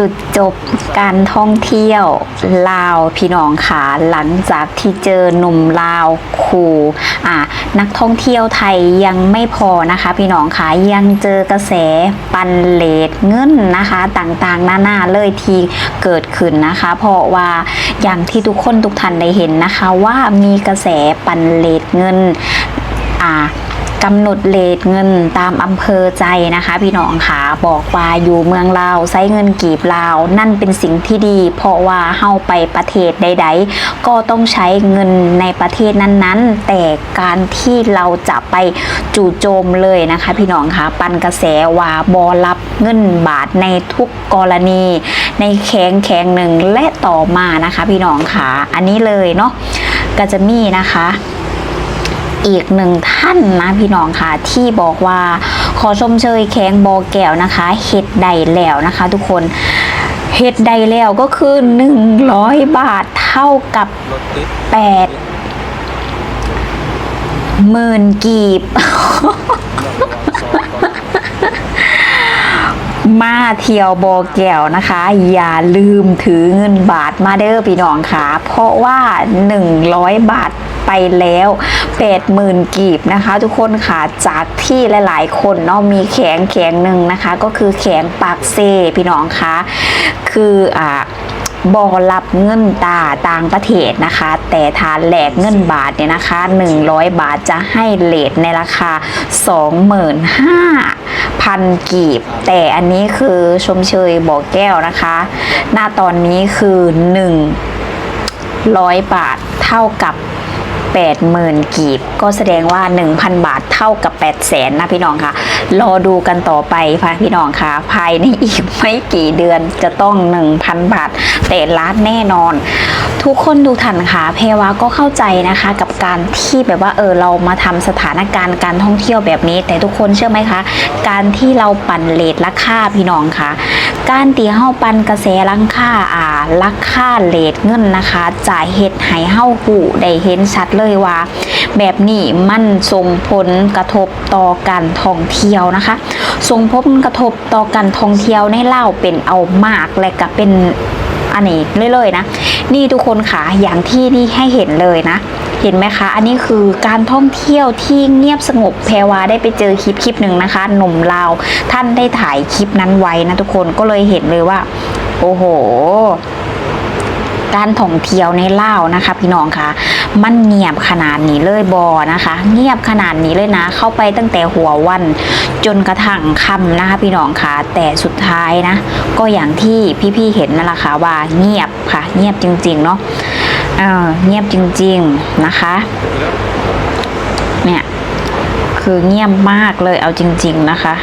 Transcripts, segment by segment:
จุดจบการท่องเที่ยวลาวพี่น้องค่ะหลังจากที่เจอหนุ่มลาวขู่อ่านักท่องเที่ยวไทยยังไม่พอนะคะ พี่น้องค่ะยังเจอกระแสปันเลดเงินนะคะต่างๆ หน้านาเลยที่เกิดขึ้นนะคะ เพราะว่าอย่างที่ทุกคนทุกท่านได้เห็นนะคะ ว่ามีกระแสปันเลดเงินอ่า กำหนดเลทเงินตามอำเภอใจนะคะ พี่น้องค่ะบอกว่าอยู่เมืองลาวใช้เงินกีบลาว นั่นเป็นสิ่งที่ดี เพราะว่าเฮาไปประเทศใด ๆ ก็ต้องใช้เงินในประเทศนั้นๆ แต่การที่เราจะไปจู่โจมเลยนะคะ พี่น้องค่ะปันกระแสว่าบอรับเงินบาทในทุกกรณี ในแข้งแข้งหนึ่งและต่อมานะคะ พี่น้องค่ะอันนี้เลยเนาะก็จะมีนะคะ อีกหนึ่งท่านนะพี่น้องค่ะที่บอกว่าขอชมเชยแข้งบอแก้วนะคะเฮ็ดใดแล้วนะคะ ทุกคนเฮ็ดใดแล้วก็คือ 100 บาทเท่ากับรถติด8หมื่นกีบ มาเที่ยวบอแก้วนะคะ อย่าลืมถือเงินบาทมาเด้อพี่น้องค่ะ เพราะว่า 100 บาทไปแล้ว 80,000 กีบนะคะ ทุกคนค่ะจากที่หลาย ๆ คนเนาะมีแขงแขงหนึ่งนะคะ ก็คือแขงปากเซพี่น้องคะคืออ่าบอรับเงินตาต่างประเทศนะคะ แต่ทานแหลกเงินบาทเนี่ยนะคะ 100 บาทจะให้เลทในราคา 25,000 กีบ แต่อันนี้คือชมเชยบอกแก้วนะคะ หน้าตอนนี้คือ 100 บาทเท่ากับ 80,000 กีบ ก็แสดงว่า 1,000 บาทเท่ากับ 8 0 0แสนนะพี่น้องค่ะ รอดูกันต่อไปค่ะพี่น้องค่ะ ภายในอีกไม่กี่เดือนจะต้อง 1,000 บาทแต่ล้านแน่นอน ทุกคนดูทันค่ะเพวาก็เข้าใจนะคะ กับการที่แบบว่าเออเรามาทำสถานการณ์การท่องเที่ยวแบบนี้ แต่ทุกคนเชื่อไหมคะ การที่เราปั่นเลทราคาพี่น้องค่ะการตีเฮาปันกระแสลังค่าอ่าลักค่าเลทเงินนะคะจ่ายเฮ็ดให้เฮาหูได้เห็นชัดเลยว่า แบบนี้มันส่งผลกระทบต่อการท่องเที่ยวนะคะ ส่งผลกระทบต่อการท่องเที่ยวในเล่าเป็นเอามากและก็เป็นอันนี้เรื่อยๆนะ นี่ทุกคนค่ะอย่างที่นี่ให้เห็นเลยนะ เห็นไหมคะ อันนี้คือการท่องเที่ยวที่เงียบสงบแพรวาได้ไปเจอคลิปคลิปหนึ่งนะคะ หนุ่มลาวท่านได้ถ่ายคลิปนั้นไว้นะทุกคนก็เลยเห็นเลยว่า โอ้โห การท่องเที่ยวในลาวนะคะ พี่น้องคะมันเงียบขนาดนี้เลยบอนะคะ เงียบขนาดนี้เลยนะ เข้าไปตั้งแต่หัววัน จนกระทั่งค่ำนะคะ พี่น้องคะแต่สุดท้ายนะ ก็อย่างที่พี่ๆเห็นนั่นแหละค่ะว่าเงียบค่ะ เงียบจริง ๆ เนาะเออเงียบจริง ๆนะคะเนี่ยคือเงียบมากเลยเอาจริง ๆนะคะ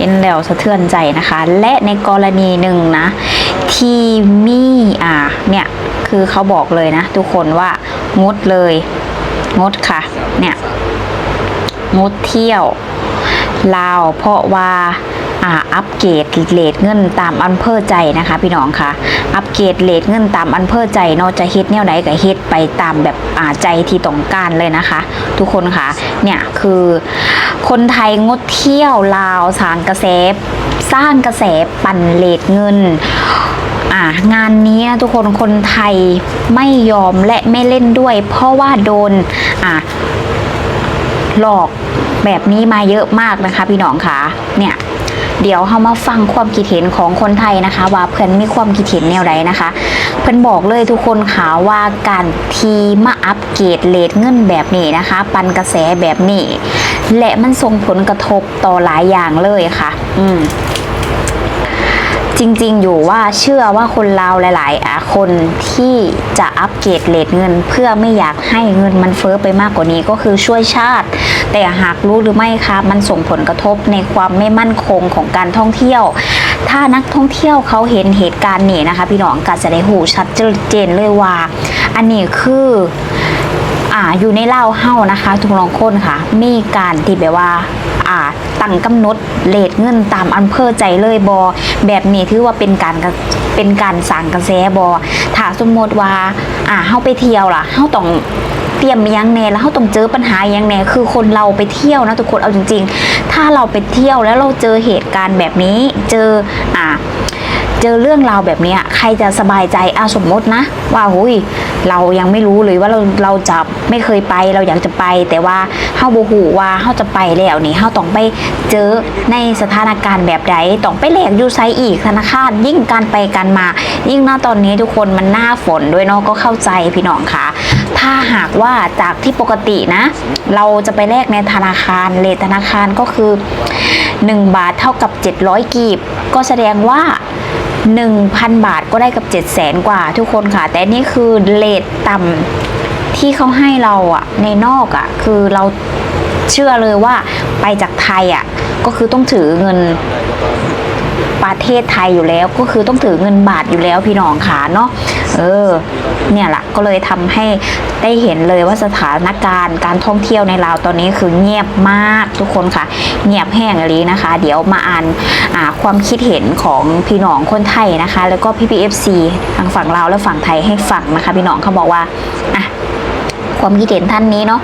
เห็นแล้วสะเทือนใจนะคะ และในกรณีหนึ่งนะ ที่มีอ่าเนี่ยคือเขาบอกเลยนะ ทุกคนว่างดเลย งดค่ะ เนี่ยงดเที่ยว ลาว เพราะว่าอ่าอัปเกรดเลทเงินตามอำเภอใจนะคะ พี่น้องค่ะอัปเกรดเลทเงินตามอำเภอใจเนอกจะเฮ็ดแนวไหนก็เฮ็ดไปตามแบบอ่าใจที่ต้องการเลยนะคะ ทุกคนค่ะเนี่ยคือคนไทยงดเที่ยวลาวสร้างกระแสสร้างกระแสปั่นเลทเงินอ่างานนี้นะทุกคนคนไทยไม่ยอมและไม่เล่นด้วย เพราะว่าโดนอ่าหลอก แบบนี้มาเยอะมากนะคะ พี่น้องคะเนี่ยเดี๋ยวเรามาฟังความคิดเห็นของคนไทยนะคะ ว่าเพื่อนมีความคิดเห็นแนวใดนะคะ เพื่อนบอกเลยทุกคนค่ะว่าการทีมาอัปเกรดเลทเงินแบบนี้นะคะ ปันกระแสแบบนี้ และมันส่งผลกระทบต่อหลายอย่างเลยค่ะ อืม จริงๆ อยู่ว่าเชื่อว่าคนลาหลายๆคนที่จะอัปเกรดเลทเงิน เพื่อไม่อยากให้เงินมันเฟ้อไปมากกว่านี้ก็คือช่วยชาติ แต่หากรู้หรือไม่คะมันส่งผลกระทบในความไม่มั่นคงของการท่องเที่ยว ถ้านักท่องเที่ยวเขาเห็นเหตุการณ์นี้นะคะ พี่น้องก็จะได้หูชัดเจนเลยว่า อันนี้คือ อ่าอยู่ในเล่าเฮ้านะคะทุกลองคนค่ะ มีการที่แบบว่าอ่าตั้งกำหนดเลทเงินตามอำเภอใจเลยบอแบบนี้ถือว่าเป็นการเป็นการสั่งกระแสบอถ้าสมมติว่าอ่าเฮาไปเที่ยวล่ะเฮาต้องเตรียมยังแน่แล้วเขาต้องเจอปัญหายังแน่คือคนเราไปเที่ยวนะทุกคนเอาจริง ๆ ถ้าเราไปเที่ยวแล้วเราเจอเหตุการณ์แบบนี้ เจออ่าเจอเรื่องราวแบบนี้ใครจะสบายใจอาสมมตินะว่าหุย เรายังไม่รู้เลยว่าเราเราจะไม่เคยไปเราอยากจะไป แต่ว่าเฮาบ่ฮู้ว่าเฮาจะไปแล้วนี่เฮาต้องไปเจอในสถานการณ์แบบใดต้องไปแลกอยู่ไซอีกธนาคารยิ่งการไปกันมา ยิ่งหน้าตอนนี้ทุกคนมันหน้าฝนด้วยเนาะก็เข้าใจพี่น้องค่ะ ถ้าหากว่าจากที่ปกตินะ เราจะไปแลกในธนาคารเลทธนาคารก็คือ 1 บาทเท่ากับ 700 กีบ ก็แสดงว่า 1,000 บาทก็ได้กับ 7 0 0แสนกว่าทุกคนค่ะ แต่นี่คือเลทต่ำที่เขาให้เราอะในนอกอะคือเราเชื่อเลยว่าไปจากไทยอะก็คือต้องถือเงินประเทศไทยอยู่แล้ว ก็คือต้องถือเงินบาทอยู่แล้วพี่น้องค่ะเนาะเออ เนี่ยแหละก็เลยทำให้ได้เห็นเลยว่าสถานการณ์การท่องเที่ยวในลาวตอนนี้คือเงียบมากทุกคนค่ะ เงียบแห้งเลยนะคะ เดี๋ยวมาอ่านความคิดเห็นของพี่น้องคนไทยนะคะ แล้วก็พี่พีเอฟซีทางฝั่งลาวและฝั่งไทยให้ฟังนะคะ พี่น้องเขาบอกว่าอะความคิดเห็นท่านนี้เนาะ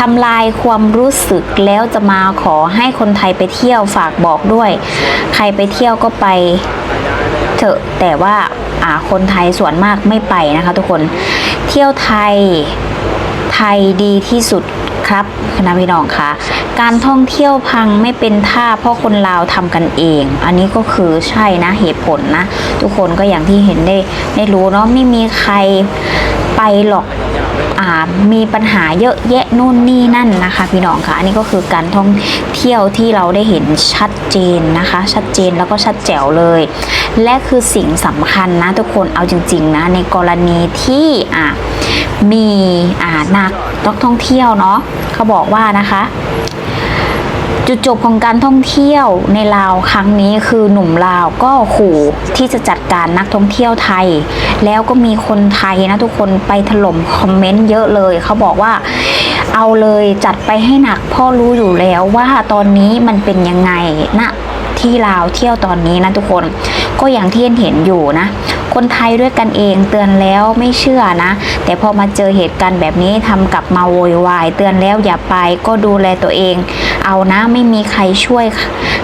ทำลายความรู้สึกแล้วจะมาขอให้คนไทยไปเที่ยวฝากบอกด้วย ใครไปเที่ยวก็ไปเถอะแต่ว่า คนไทยส่วนมากไม่ไปนะคะทุกคนเที่ยวไทยไทยดีที่สุดครับคณะพี่น้องคะการท่องเที่ยวพังไม่เป็นท่าเพราะคนลาวทำกันเอง อันนี้ก็คือใช่นะเหตุผลนะ ทุกคนก็อย่างที่เห็นได้ได้รู้เนาะไม่มีใครไปหรอก มีปัญหาเยอะแยะนู่นนี่นั่นนะคะ พี่น้องค่ะอันนี้ก็คือการท่องเที่ยวที่เราได้เห็นชัดเจนนะคะ ชัดเจนแล้วก็ชัดแจ๋วเลย และคือสิ่งสำคัญนะทุกคนเอาจริง ๆ นะ ในกรณีที่อ่ามีอ่านักท่องเที่ยวเนาะเขาบอกว่านะคะ จุดจบของการท่องเที่ยวในลาวครั้งนี้คือหนุ่มลาวก็ขู่ที่จะจัดการนักท่องเที่ยวไทย แล้วก็มีคนไทยนะทุกคนไปถล่มคอมเมนต์เยอะเลย เขาบอกว่าเอาเลยจัดไปให้หนักพ่อรู้อยู่แล้วว่าตอนนี้มันเป็นยังไงนะที่ลาวเที่ยวตอนนี้นะทุกคนก็อย่างที่เห็นอยู่นะ คนไทยด้วยกันเองเตือนแล้วไม่เชื่อนะ แต่พอมาเจอเหตุการณ์แบบนี้ทำกลับมาโวยวาย เตือนแล้วอย่าไปก็ดูแลตัวเอง เอานะไม่มีใครช่วย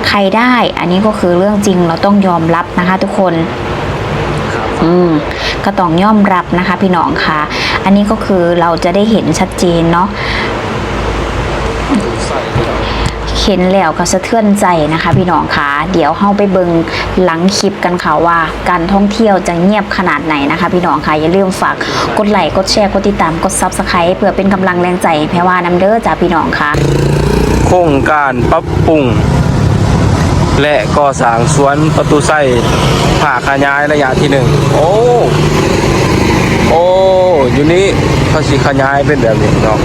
ใครได้ อันนี้ก็คือเรื่องจริงเราต้องยอมรับนะคะ ทุกคนอืมก็ต้องยอมรับนะคะ พี่น้องค่ะ อันนี้ก็คือเราจะได้เห็นชัดเจนเนาะเห็นแล้วก็สะเทือนใจนะคะ พี่น้องคะเดี๋ยวเฮาไปเบิงหลังคลิปกันค่ะว่า การท่องเที่ยวจะเงียบขนาดไหนนะคะ พี่น้องคะอย่าลืมฝากกดไลค์กดแชร์กดติดตามกด Subscribe เพื่อเป็นกำลังแรงใจให้แพรว่าน้ำเด้อจ้าพี่น้องค่ะ โครงการปรับปรุง และก่อสร้างสวนประตูไส้ผ่าขยายระยะที่หนึ่งโอ้ โอ้อยู่นี้เขาสิขยายเป็นแบบนี้เนาะ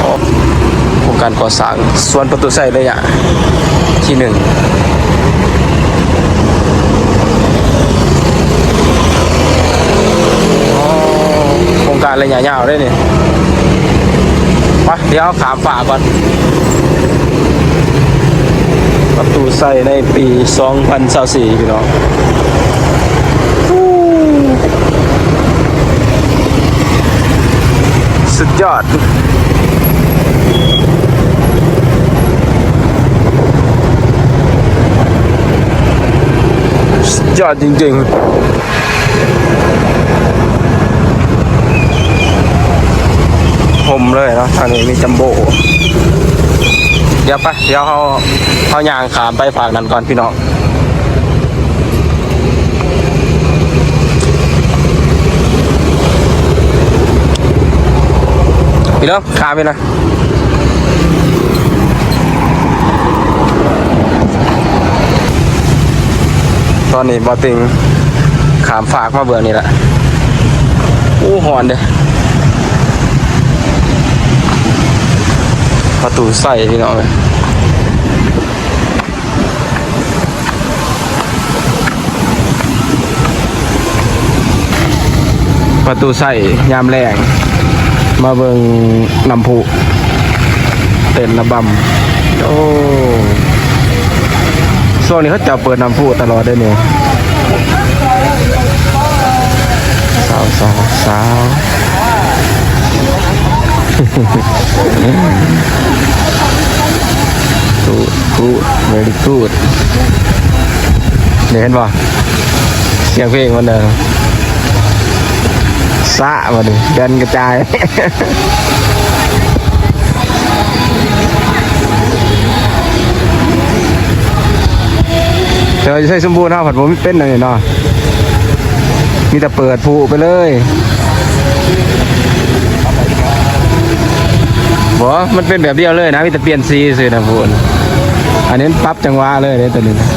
โอ้โครงการก่อสร้างสวนประตูไส้ระยะที่หนึ่งโครงการระยะยาวได้นี่ ไปเดี๋ยวขามฝ่าก่อน ประตูใส่ในปี 2024พี่น้องสุดยอดสุดยอดจริงๆ มเลยเนาะทางนี้มีจัมโบ้เดี๋ยวไปะเดี๋ยวเขาเขาย่างขามไปฝากนั้นก่อนพี่น้องพี่น้องขามไปนะตอนนี้บอติงขามฝากมาเบื่อนี่แหละอู้หอนเด้ ประตูใส่พี่น้องเลยประตูใส่ยามแรงมาเบิงน้ำพุเต้นระบำโอ้ช่วงนี้เขาจะเปิดน้ำพุตลอดได้เนี่ยสาวสาวสาว good good very good เดี๋ยวเห็นป่ะเสียงเพลงมันเด้อสะมาดิเดินกระจายเดี๋ยวจะใช้สมบูรณ์เนาะผัดผมเป็นหน่อยเนาะมีแต่เปิดผูไปเลย บอมันเป็นแบบเดียวเลยนะมีแต่เปลี่ยนซีสื่อนะพูนอันนี้ปรับจังหวะเลยเนี่ยตัวนี้นะ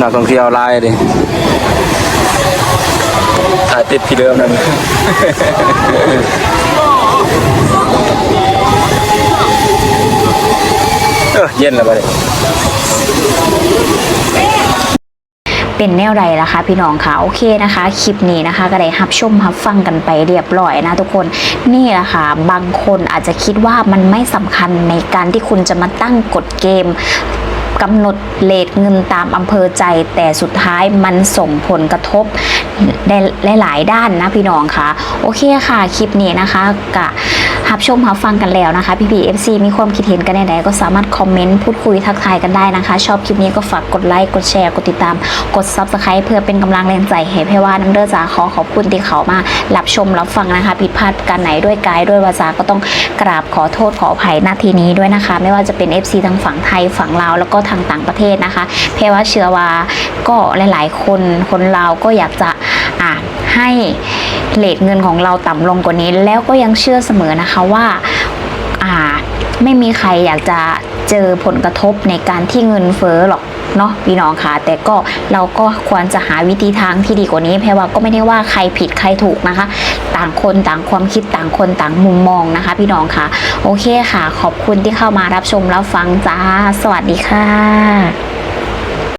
นักท่องเที่ยวไลน์ดิถ่ายติดที่เดิมนั่น เออเย็นแล้วไปเลยเป็นแนวใดล่ะคะพี่น้องคะโอเคนะคะคลิปนี้นะคะก็ได้รับชมรับฟังกันไปเรียบร้อยนะทุกคนนี่แหละค่ะบางคนอาจจะคิดว่ามันไม่สำคัญในการที่คุณจะมาตั้งกฎเกมกำหนดเลทเงินตามอำเภอใจ แต่สุดท้ายมันส่งผลกระทบได้หลายด้านนะพี่น้องคะโอเคค่ะคลิปนี้นะคะกะ รับชมรับฟังกันแล้วนะคะพี่พีเอฟซีมีความคิดเห็นกันใดๆก็สามารถคอมเมนต์พูดคุยทักทายกันได้นะคะ ชอบคลิปนี้ก็ฝากกดไลค์กดแชร์กดติดตาม กด Subscribe เพื่อเป็นกำลังแรงใจให้เพรว่าน้ำเด้อจ๋าขอขอบคุณที่เขามารับชมรับฟังนะคะผิดพลาดการไหนด้วยกายด้วยวาจาก็ต้องกราบขอโทษขออภัยหน้าทีนี้ด้วยนะคะ ไม่ว่าจะเป็น FC ทางฝั่งไทยฝั่งลาวแล้วก็ทางต่างประเทศนะคะ เพรว่าเชื่อว่าก็หลาย ๆ คนคนลาวก็อยากจะอะให้ เลทเงินของเราต่ำลงกว่านี้ แล้วก็ยังเชื่อเสมอนะคะว่าอ่าไม่มีใครอยากจะเจอผลกระทบในการที่เงินเฟ้อหรอกเนาะพี่น้องค่ะ แต่ก็เราก็ควรจะหาวิธีทางที่ดีกว่านี้เพราะว่าก็ไม่ได้ว่าใครผิดใครถูกนะคะ ต่างคนต่างความคิดต่างคนต่างมุมมองนะคะ พี่น้องค่ะ โอเคค่ะ ขอบคุณที่เข้ามารับชมรับฟังจ้า สวัสดีค่ะ